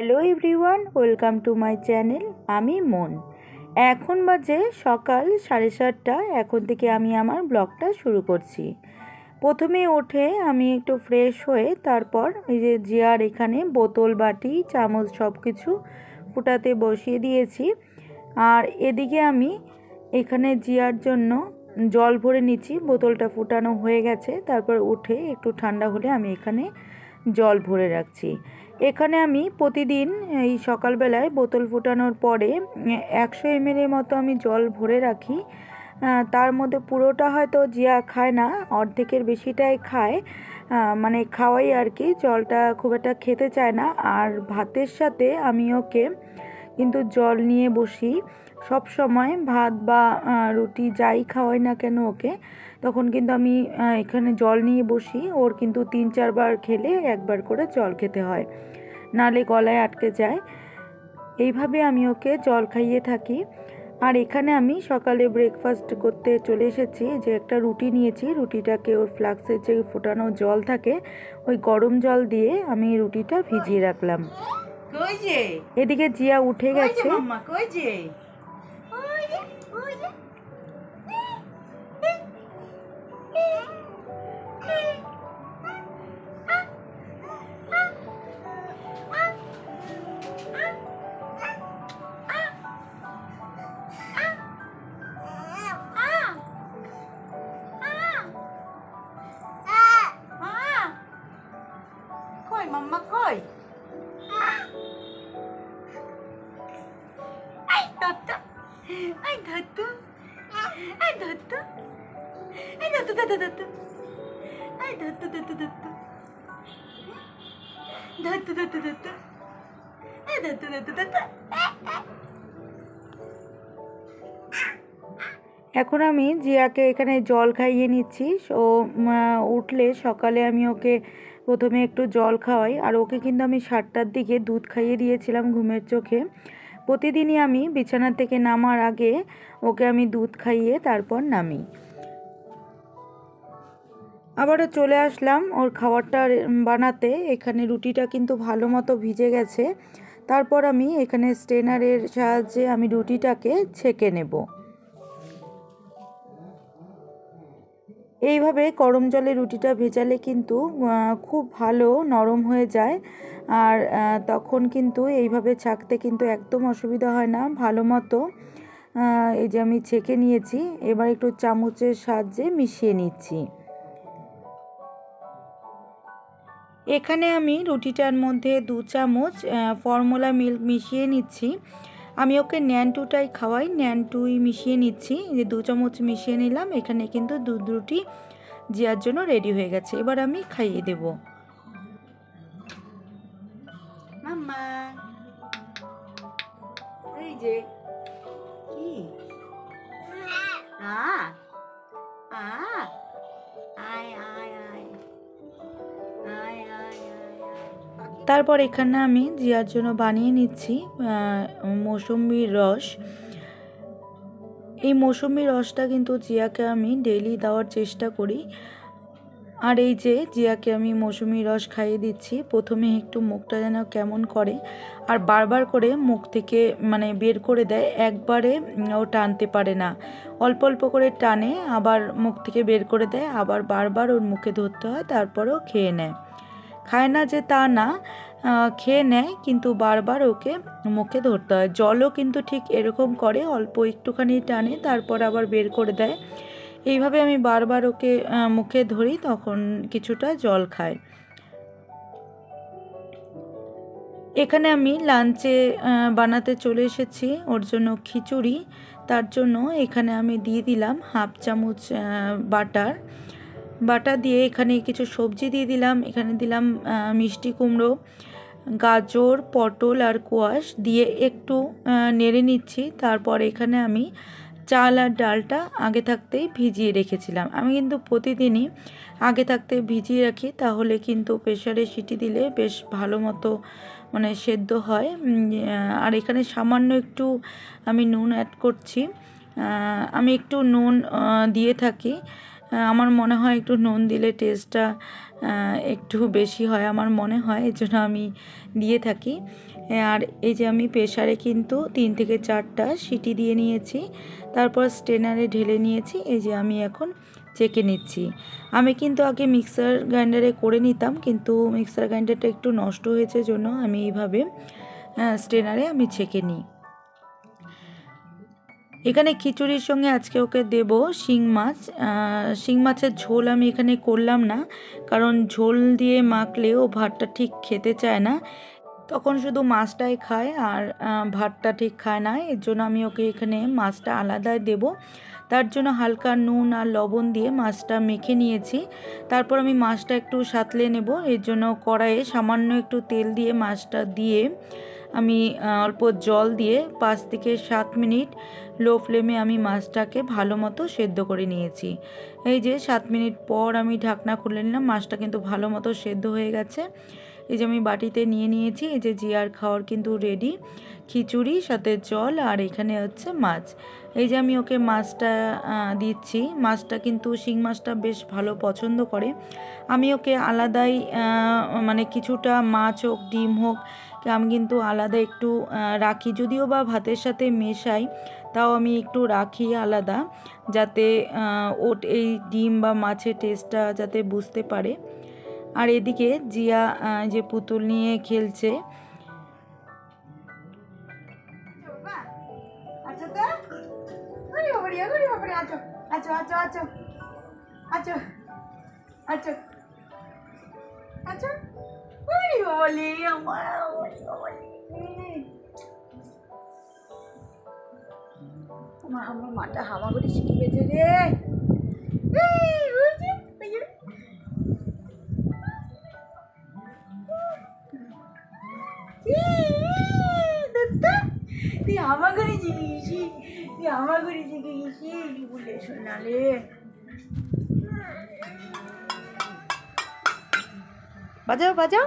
Hello everyone, welcome to my channel, আমি মন। এখন বাজে সকাল সাড়ে সাতটা, এখন থেকে আমি আমার ব্লগটা শুরু করছি। প্রথমে উঠে আমি একটু ফ্রেশ হয়ে তারপর এই যে জিয়ার এখানে বোতল, বাটি, চামচ সব কিছু ফুটাতে বসিয়ে দিয়েছি। আর এদিকে আমি এখানে জিয়ার জন্য জল ভরে নিচ্ছি, বোতলটা ফুটানো হয়ে গেছে। তারপর উঠে একটু ঠান্ডা হলে আমি এখানে জল ভরে রাখছি। এখানে আমি প্রতিদিন এই সকালবেলায় বোতল ফোটানোর পরে, একশো এমএলের মতো আমি জল ভরে রাখি। তার মধ্যে পুরোটা হয়তো জিয়া খায় না, অর্ধেকের বেশিটাই খায়। মানে খাওয়াই আর কি, জলটা খুব একটা খেতে চায় না। আর ভাতের সাথে আমি ওকে কিন্তু জল নিয়ে বসি। সব সময় ভাত বা রুটি যাই খাওয়াই না কেন ওকে তখন কিন্তু আমি এখানে জল নিয়ে বসি। ওর কিন্তু তিন চারবার খেলে একবার করে জল খেতে হয়। নালে গলায় আটকে যায়। এইভাবে আমি ওকে জল খাইয়ে থাকি। আর এখানে আমি সকালে ব্রেকফাস্ট করতে চলে এসেছি। যে একটা রুটি নিয়েছি। রুটিটাকে ওর ফ্লাক্সের যে ফোটানো জল থাকে ওই গরম জল দিয়ে আমি রুটিটা ভিজিয়ে রাখলাম। এদিকে জিয়া উঠে গেছে। কই মাম্মা কই আই দত্ত আই দত্ত আই দত্ত আই দত্ত দত্ত দত্ত আই দত্ত দত্ত দত্ত দত্ত দত্ত দত্ত আই দত্ত দত্ত দত্ত এখন আমি জিয়াকে এখানে জল খাইয়ে নিচ্ছি ও উঠলে সকালে আমি ওকে প্রথমে একটু জল খাওয়াই, আর ওকে কিন্তু আমি সাতটার দিকে দুধ খাইয়ে দিয়েছিলাম ঘুমের চোখে। প্রতিদিনই আমি বিছানা থেকে নামার আগে ওকে আমি দুধ খাইয়ে তারপর নামি। আবারও চলে আসলাম ওর খাবারটা বানাতে। এখানে রুটিটা কিন্তু ভালো মতো ভিজে গেছে। তারপর আমি এখানে স্ট্রেনারের সাহায্যে আমি রুটিটাকে ছেঁকে নেব। এইভাবে গরম জলে রুটিটা ভেজালে কিন্তু খুব ভালো নরম হয়ে যায়। আর তখন কিন্তু এইভাবে ছাকতে কিন্তু একদম অসুবিধা হয় না, ভালো মতো। এই যে আমি ছেঁকে নিয়েছি, এবার একটু চামচের সাহায্যে মিশিয়ে নিচ্ছি। এখানে আমি রুটিটার মধ্যে দু চামচ ফর্মুলা মিল্ক মিশিয়ে নিচ্ছি। আমি ওকে ন্যানটুটাই খাওয়াই, ন্যানটুই মিশিয়ে নিচ্ছি, যে দু চামচ মিশিয়ে নিলাম, এখানে কিন্তু দুধ রুটি জিয়ার জন্য রেডি হয়ে গেছে। এবার আমি খাইয়ে দেব। মাম্মা, এই যে, কি? আ আ, আয় আয় আয়। তারপর এখানে আমি জিয়ার জন্য বানিয়ে নিচ্ছি মৌসুম্বির রস। এই মৌসুম্বির রসটা কিন্তু জিয়াকে আমি ডেলি দেওয়ার চেষ্টা করি। আর এই যে জিয়াকে আমি মৌসুমি রস খাইয়ে দিচ্ছি, প্রথমে একটু মুখটা যেন কেমন করে, আর বারবার করে মুখ থেকে মানে বের করে দেয়, একবারে ও টানতে পারে না। অল্প অল্প করে টানে, আবার মুখ থেকে বের করে দেয়, আবার বারবার ওর মুখে ধরতে হয় তারপরও খেয়ে নেয়। খায় না যে তা না খেয়ে নেয়, কিন্তু বারবার ওকে মুখে ধরতে হয়। জলও কিন্তু ঠিক এরকম করে, অল্প একটুখানি টানে, তারপর আবার বের করে দেয়। এইভাবে আমি বারবার ওকে মুখে ধরি, তখন কিছুটা জল খায়। এখানে আমি লাঞ্চে বানাতে চলে এসেছি, ওর জন্য খিচুড়ি। তার জন্য এখানে আমি দিয়ে দিলাম হাফ চামচ বাটার। বাটা দিয়ে এখানে কিছু সবজি দিয়ে দিলাম। এখানে দিলাম মিষ্টি কুমড়ো, গাজর, পটল আর কোয়াশ দিয়ে একটু নেড়ে নিচ্ছি। তারপর এখানে আমি চাল আর ডালটা আগে থাকতেই ভিজিয়ে রেখেছিলাম। আমি কিন্তু প্রতিদিনই আগে থাকতে ভিজিয়ে রাখি, তাহলে কিন্তু প্রেশারে সিটি দিলে বেশ ভালো মতো মানে সেদ্ধ হয়। আর এখানে সামান্য একটু আমি নুন অ্যাড করছি। আমি একটু নুন দিয়ে থাকি। আমার মনে হয় একটু নুন দিলে টেস্টটা একটু বেশি হয় আমার মনে হয়, এই জন্য আমি দিয়ে থাকি। আর এই যে আমি প্রেশারে কিন্তু তিন থেকে চারটা সিটি দিয়ে নিয়েছি, তারপর স্টেনারে ঢেলে নিয়েছি, এই যে আমি এখন চেকে নিচ্ছি। আমি কিন্তু আগে মিক্সার গ্রাইন্ডারে করে নিতাম, কিন্তু মিক্সার গ্রাইন্ডারটা একটু নষ্ট হয়েছে জন্য আমি এইভাবে স্টেনারে আমি ছেঁকে নিই। এখানে খিচুড়ির সঙ্গে আজকে ওকে দেব শিং মাছ। শিং মাছের ঝোল আমি এখানে করলাম না, কারণ ঝোল দিয়ে মাখলে ও ভাতটা ঠিক খেতে চায় না। তখন শুধু মাছটাই খায় আর ভাতটা ঠিক খায় না, এর জন্য আমি ওকে এখানে মাছটা আলাদায় দেব। তার জন্য হালকা নুন আর লবণ দিয়ে মাছটা মেখে নিয়েছি। তারপর আমি মাছটা একটু সাতলে নেব, এর জন্য কড়াইয়ে সামান্য একটু তেল দিয়ে মাছটা দিয়ে আমি অল্প জল দিয়ে পাঁচ থেকে সাত মিনিট লো ফ্লেমে আমি মাছটাকে ভালো মতো সেদ্ধ করে নিয়েছি। এই যে সাত মিনিট পর আমি ঢাকনা খুলে নিলাম, মাছটা কিন্তু ভালো মতো সেদ্ধ হয়ে গেছে। এই যে আমি বাটিতে নিয়ে নিয়েছি, এই যে জিয়ার খাওয়ার কিন্তু রেডি খিচুড়ি, সাথে জল, আর এখানে হচ্ছে মাছ। এই যে আমি ওকে মাছটা দিচ্ছি, মাছটা কিন্তু শিং মাছটা বেশ ভালো পছন্দ করে। আমি ওকে আলাদাই মানে কিছুটা মাছ হোক, ডিম হোক আমি কিন্তু আলাদা একটু রাখি যদিও বা ভাতের সাথে মেশাই তাও আমি একটু রাখি আলাদা যাতে ওট এই ডিম বা মাছের টেস্টটা যাতে বুঝতে পারে আর এদিকে জিয়া যে পুতুল নিয়ে খেলছে বাবা আচ্ছা তো ওরে বাবারে ওরে বাবালে আমার আমার আমার মাটা হামা করে শিখে গেছে রে তুই ঘরে শিখে গেছি তুই ঘরে শিখে গেছি বলে শোনালে বাজাও বাজাও।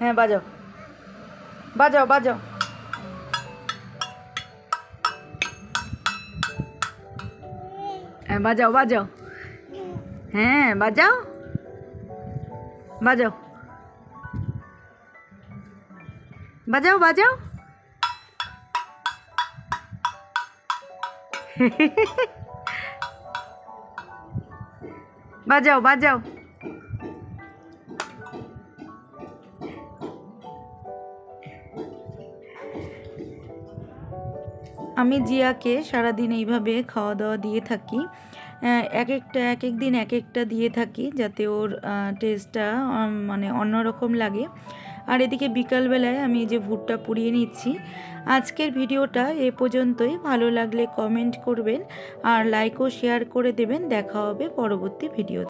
হ্যাঁ বাজাও বাজাও বাজাও হ্যাঁ বাজাও বাজাও হ্যাঁ বাজাও বাজাও বাজাও বাজাও বাজাও বাজাও আমি জিয়াকে সারাদিন এইভাবে খাওয়া দাওয়া দিয়ে থাকি। এক একটা এক এক দিন এক একটা দিয়ে থাকি যাতে ওর টেস্টটা মানে অন্যরকম লাগে। আর এদিকে বিকালবেলায় আমি যে ভুট্টা পুড়িয়ে নিচ্ছি। আজকের ভিডিওটা এ পর্যন্তই। ভালো লাগলে কমেন্ট করবেন আর লাইক ও শেয়ার করে দেবেন। দেখা হবে পরবর্তী ভিডিও